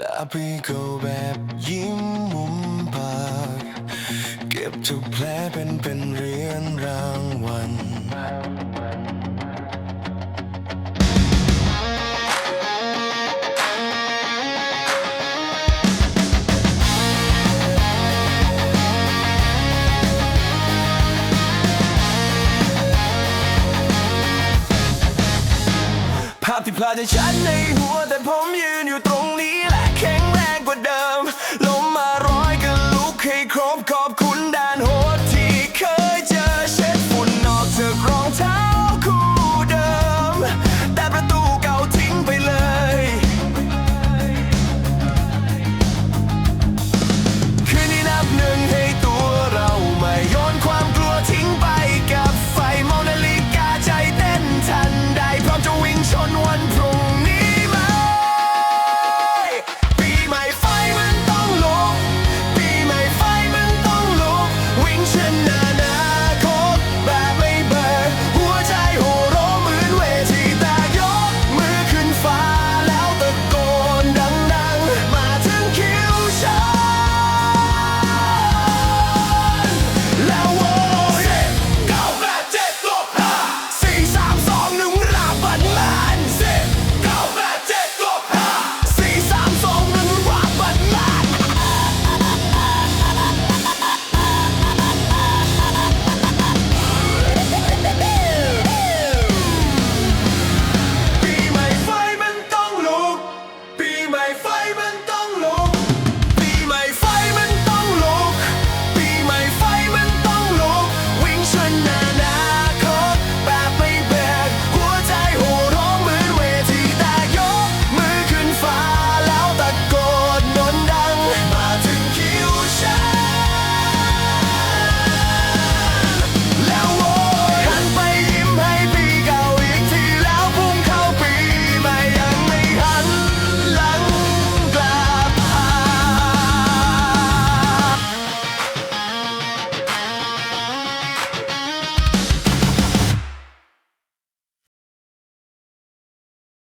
ลาไปก็แบบยิ้มมุมปาก เก็บทุกแผลเป็นเป็นเรียญรางวัลภาพที่พลาดจากฉันในหัวแต่ผมยืนอยู่ตรงนี้แหละ กว่าเดิมลมมาร้อยก็ลุกให้ครบขอบคุณ